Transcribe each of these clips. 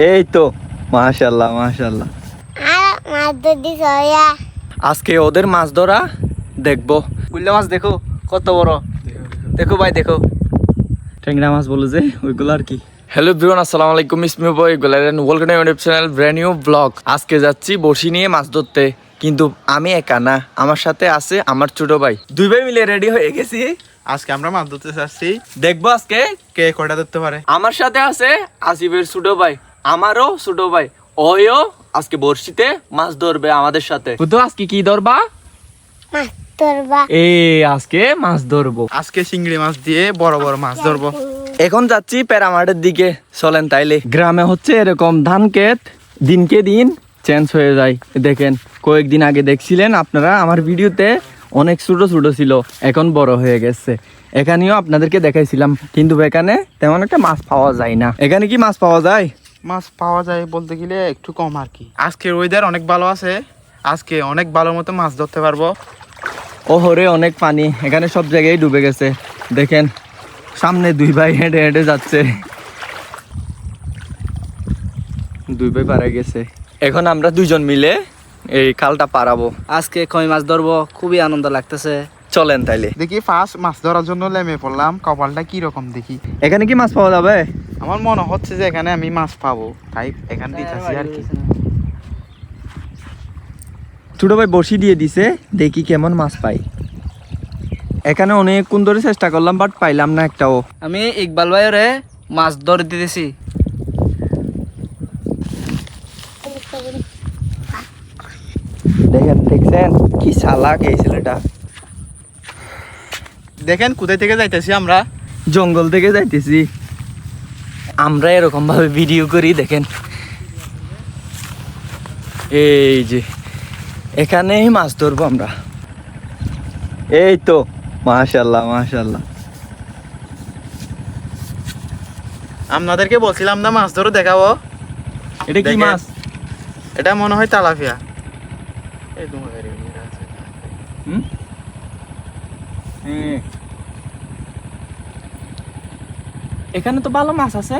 এই তো মাশাল্লাহ মাশাল্লাহ আজকে ওদের মাছ ধরা দেখব। বুঝলে মাছ দেখো কত বড়। দেখো ভাই দেখো। ট্যাংরা মাছ বলে যে ওইগুলো আর কি। হ্যালো বিরন আসসালামু আলাইকুম ইসমি বয় গোলারেন welcome to YouTube channel brand new blog আজকে যাচ্ছি বসি নিয়ে মাছ ধরতে কিন্তু আমি একা না আমার সাথে আছে আমার ছোট ভাই। দুই ভাই মিলে রেডি হয়ে গেছি। আজকে আমরা মাছ ধরতে চাচ্ছি দেখব আজকে কে কয়টা ধরতে পারে। আমার সাথে আছে আসিফের ছোট ভাই। আমারও ছোট ভাই। ওইও আজকে বর্ষিতে মাছ ধরবে আমাদের সাথে। বুঝতো আজকে কি ধরবা? মাছ ধরবা। এ আজকে মাছ ধরবো। আজকে চিংড়ি মাছ দিয়ে বড় বড় মাছ ধরবো। এখন যাচ্ছি প্যারামাটের দিকে চলেন তাইলে। গ্রামে হচ্ছে এরকম ধান ক্ষেত দিনকে দিন চেঞ্জ হয়ে যায়। দেখেন কয়েকদিন আগে দেখছিলেন আপনারা আমার ভিডিওতে অনেক ছোট ছোট ছিল এখন বড় হয়ে গেছে। এখানেও আপনাদেরকে দেখাইছিলাম কিন্তু এখানে তেমন একটা মাছ পাওয়া যায় না। এখানে কি মাছ পাওয়া যায়? মাছ পাওয়া যায় বলতে গেলে একটু কম আর কি। আজকের ওয়েদার অনেক ভালো আছে। আজকে অনেক ভালো মতো মাছ ধরতে পারব। ও হরে অনেক পানি এখানে সব জায়গায় ডুবে গেছে। দেখেন সামনে দুই ভাই হেঁটে হেঁটে যাচ্ছে। দুই ভাই পারা গেছে। এখন আমরা দুইজন মিলে এই খালটা পারাবো আজকে কই মাছ ধরবো? খুবই আনন্দ লাগতেছে। চলেন তাইলে। দেখি ফার্স্ট মাছ ধরার জন্য লেমে পড়লাম কপালটা কি রকম দেখি। এখানে কি মাছ পাওয়া যাবে? আমার মনে হচ্ছে যে এখানে আমি মাছ পাবো। তাই এখানে দিতেছি আর কি। ছোট ভাই বসি দিয়ে দিছে দেখি কেমন মাছ পাই। এখানে অনেকক্ষণ ধরে চেষ্টা করলাম বাট পাইলাম না একটাও। আমি ইকবাল ভাইরে মাছ ধরে দিতেছি। দেখেন দেখছেন? কি চালাক এই ছেলেটা। দেখেন কোথায় থেকে যাইতেছি আমরা? জঙ্গল থেকে যাইতেছি। আমরা এরকম ভাবে ভিডিও করি দেখেন। এই যে এখানেই মাছ ধরবো আমরা। এই তো মাশাল্লাহ মাশাল্লাহ আপনাদেরকে বলছিলাম না মাছ ধরে দেখাবো। এটা কি মাছ? এটা মনে হয় তালাপিয়া এই তোমার গাড়ি নিয়ে আছে। হুম? হ্যাঁ। এখানে তো ভালো মাছ আছে।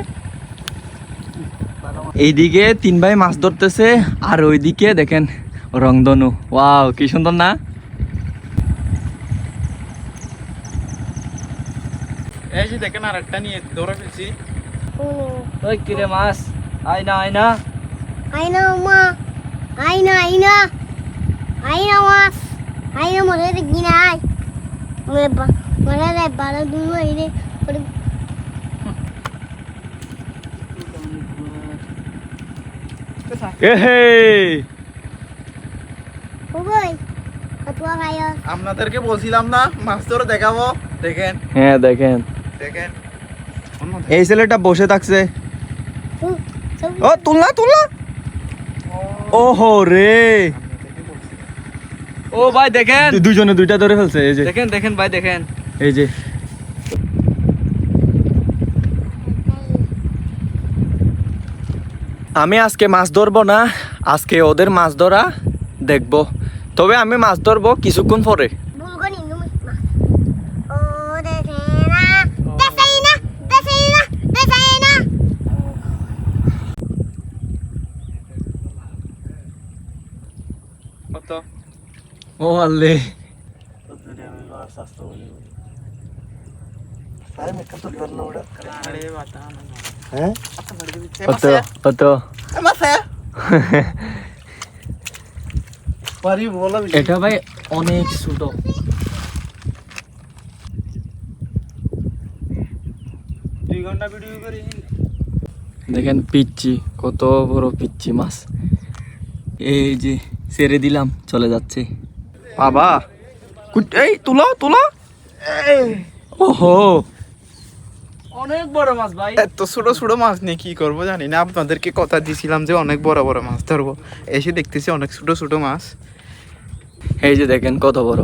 এইদিকে তিন ভাই মাছ ধরতেছে আর ওইদিকে দেখেন রংধনু। ওয়াও কি সুন্দর না? এই যে দেখেন আর একটা নিয়ে ধরে ফেলছি। ওই কিরে মাছ? মা আইনা আইনা আইনা মাছ আইনা মরে দেখি মরে হইলে আপনাদেরকে বলছিলাম না মাছ ধরে দেখাবো। দেখেন। হ্যাঁ দেখেন। দেখেন। এই ছেলেটা বসে থাকছে। ও তুলনা তুলনা ওহো রে। ও ভাই দেখেন। দুজনে দুইটা ধরে ফেলছে এই যে। দেখেন দেখেন ভাই দেখেন। এই যে। আমি আজকে মাছ ধরবো না আজকে ওদের মাছ ধরা দেখব। তবে আমি মাছ ধরবো কিছুক্ষণ পরে। ও দেখে না দেখে না দেখে না দেখে না কত? ও আল্লে। আরে বাতা হ্যাঁ কত কত এটা ভাই অনেক ছোট দুই ঘণ্টা ভিডিও করি দেখেন পিচ্ছি কত বড় পিচ্ছি মাছ এই যে ছেড়ে দিলাম চলে যাচ্ছে বাবা এই তুলো তুলো ওহো অনেক বড় মাছ ভাই। এত ছোট ছোট মাছ নিয়ে কি করব জানি না। আপনাদেরকে কথা দিছিলাম যে অনেক বড় বড় মাছ ধরবো। এসে দেখতেছি অনেক ছোট ছোট মাছ। এই যে দেখেন কত বড়।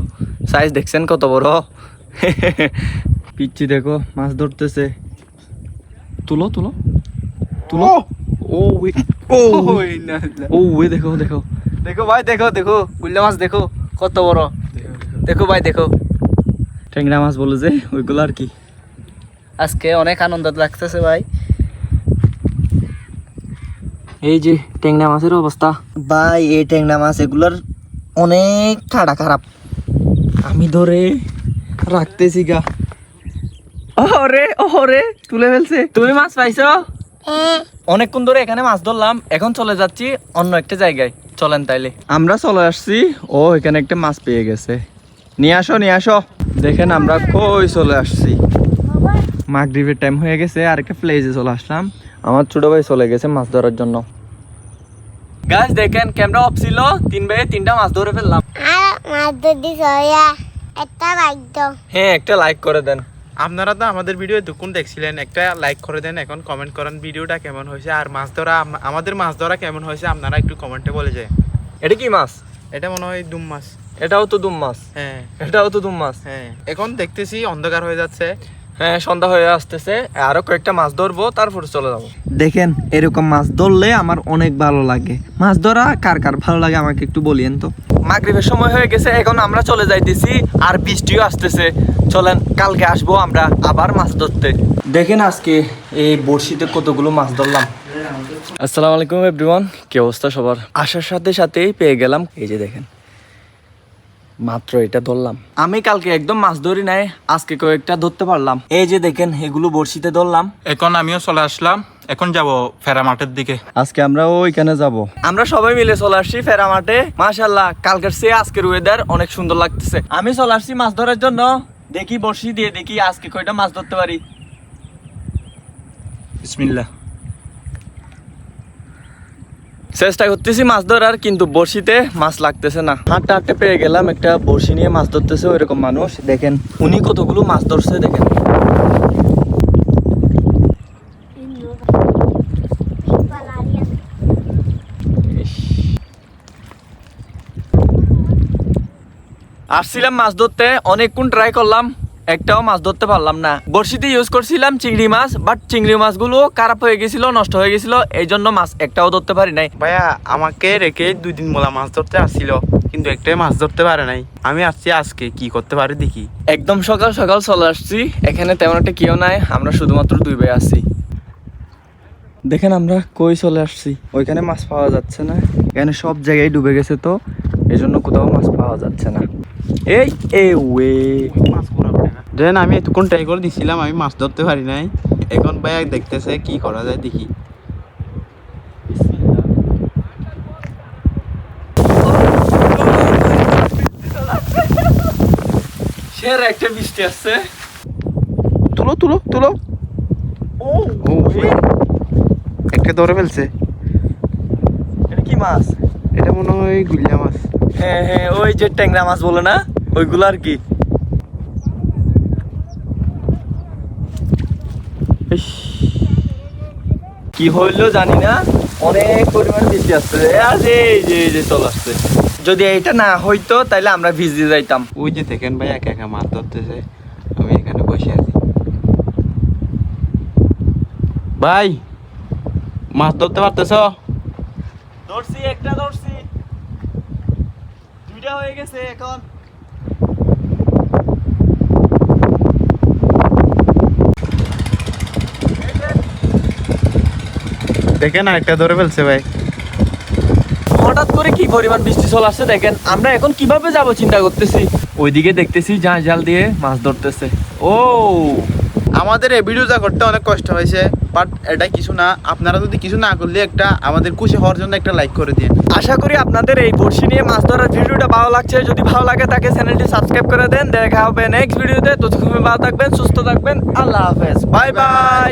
সাইজ দেখছেন কত বড়? পিচ্ছি দেখো মাছ ধরতেছে। তুলো তুলো। তুলো। ও! ও ও ওই দেখো দেখো। দেখো ভাই দেখো দেখো। গুল্লা মাছ দেখো কত বড়। দেখো ভাই দেখো। ট্যাংরা মাছ বলে যে ওইগুলো আর কি। আজকে অনেক আনন্দ লাগতেছে ভাই। এই যে ট্যাংরা মাছের অবস্থা। ভাই এই ট্যাংরা মাছ এগুলোর অনেক খাড়া খারাপ। আমি ধরে রাখতেছি গা। ওরে ওরে তুলে ফেলছে। তুমি মাছ পাইছো? হ্যাঁ। অনেকক্ষণ ধরে এখানে মাছ ধরলাম এখন চলে যাচ্ছি অন্য একটা জায়গায়। চলেন তাইলে। আমরা চলে আসছি। ও এখানে একটা মাছ পেয়ে গেছে। নিয়ে আসো নিয়ে আসো। দেখেন আমরা কই চলে আসছি। মাগরিবের টাইম হয়ে গেছে আর একটা প্লেসে চলে আসলাম। আমার ছোট ভাই চলে গেছে মাছ ধরার জন্য। গাছ দেখেন ক্যামেরা অফ ছিল। তিন ভাইয়ে তিনটা মাছ ধরে ফেললাম। হ্যাঁ একটা লাইক করে দেন। আপনারা তো আমাদের ভিডিও এতক্ষণ দেখছিলেন। একটা লাইক করে দেন এখন কমেন্ট করেন ভিডিওটা কেমন হয়েছে আর মাছ ধরা আমাদের মাছ ধরা কেমন হয়েছে আপনারা একটু কমেন্টে বলে যায় এটা কি মাছ? এটা মনে হয় দুম মাছ। এটাও তো দুম মাছ। হ্যাঁ। এটাও তো দুম মাছ। হ্যাঁ। এখন দেখতেছি অন্ধকার হয়ে যাচ্ছে। হ্যাঁ সন্ধ্যা হয়ে আসতেছে। আরও কয়েকটা মাছ ধরবো তারপরে চলে যাব। দেখেন এরকম মাছ ধরলে আমার অনেক ভালো লাগে। মাছ ধরা কার কার ভালো লাগে আমাকে একটু বলিয়েন তো। মাগরিবের সময় হয়ে গেছে এখন আমরা চলে যাইতেছি আর বৃষ্টিও আসতেছে। চলেন কালকে আসব আমরা আবার মাছ ধরতে। দেখেন আজকে এই বড়শিতে কতগুলো মাছ ধরলাম। আসসালামু আলাইকুম এভরিওয়ান কি অবস্থা সবার? আসার সাথে সাথেই পেয়ে গেলাম এই যে দেখেন। মাত্র এটা ধরলাম। আমি কালকে একদম মাছ ধরি নাই আজকে কয়েকটা ধরতে পারলাম। এই যে দেখেন এগুলো বড়শিতে ধরলাম। এখন আমিও চলে আসলাম এখন যাব ফেরা মাঠের দিকে। আজকে আমরা ওইখানে যাব। আমরা সবাই মিলে চলে আসছি ফেরা মাঠে। মাশাল্লাহ কালকের চেয়ে আজকের ওয়েদার অনেক সুন্দর লাগতেছে। আমি চলে আসছি মাছ ধরার জন্য। দেখি বড়শি দিয়ে দেখি আজকে কয়টা মাছ ধরতে পারি। বিসমিল্লাহ। চেষ্টা করতেছি মাছ ধরার, কিন্তু বড়শিতে মাছ লাগতেছে না। হাঁটতে হাঁটতে পেয়ে গেলাম, একটা বড়শি নিয়ে মাছ ধরতেছে ওইরকম মানুষ। দেখেন, উনি কতগুলো মাছ ধরছে, দেখেন। আসছিলাম মাছ ধরতে, অনেকক্ষণ ট্রাই করলাম। একটাও মাছ ধরতে পারলাম না। বড়শিতে ইউজ করছিলাম চিংড়ি মাছ বাট চিংড়ি মাছগুলো খারাপ হয়ে গেছিল নষ্ট হয়ে গেছিল এই জন্য মাছ একটাও ধরতে পারি নাই। ভাইয়া আমাকে রেখে দুই দিন মোলা মাছ ধরতে আসছিল কিন্তু একটাই মাছ ধরতে পারে নাই। আমি আসছি আজকে কি করতে পারি দেখি। একদম সকাল সকাল চলে আসছি এখানে তেমন একটা কেউ নাই আমরা শুধুমাত্র দুই ভাই আছি। দেখেন আমরা কই চলে আসছি ওইখানে মাছ পাওয়া যাচ্ছে না এখানে সব জায়গায় ডুবে গেছে তো এই জন্য কোথাও মাছ পাওয়া যাচ্ছে না। এই এ ওয়ে। দেন আমি এতক্ষণ ট্রাই করে দিছিলাম আমি মাছ ধরতে পারি নাই। এখন ভাইয়া দেখতেছে কি করা যায় দেখি। সের একটা বৃষ্টি আসছে। তুলো তুলো তুলো। ও ও, একটা ধরে ফেলছে। এটা কি মাছ? এটা মনে হয় গুলিয়া মাছ। হ্যাঁ হ্যাঁ ওই যে ট্যাংরা মাছ বলে না? ওইগুলো আর কি। কি হইল জানি না। অনেক পরিমাণ বৃষ্টি আসছে এই যে এই যে চলে আসছে। যদি এইটা না হইতো তাহলে আমরা ভিজে যাইতাম। ওই যে দেখেন ভাই একা একা মাছ ধরতেছে। আমি এখানে বসে আছি। ভাই মাছ ধরতে পারতেছ? ধরছি একটা ধরছি। দুইটা হয়ে গেছে এখন। দেখেন আরেকটা ধরে ফেলছে ভাই। হঠাৎ করে কি পরিমাণ বৃষ্টি চলে আসছে দেখেন আমরা এখন কীভাবে যাব চিন্তা করতেছি। ওইদিকে দেখতেছি জাল জাল দিয়ে মাছ ধরতেছে। ও আমাদের এই ভিডিওটা করতে অনেক কষ্ট হয়েছে বাট এটা কিছু না। আপনারা যদি কিছু না করলে একটা আমাদের খুশি হওয়ার জন্য একটা লাইক করে দিন। আশা করি আপনাদের এই বড়শি নিয়ে মাছ ধরার ভিডিওটা ভালো লাগছে। যদি ভালো লাগে তাকে চ্যানেলটি সাবস্ক্রাইব করে দেন। দেখা হবে নেক্সট ভিডিওতে ততক্ষণ ভালো থাকবেন সুস্থ থাকবেন। আল্লাহ হাফেজ। Bye bye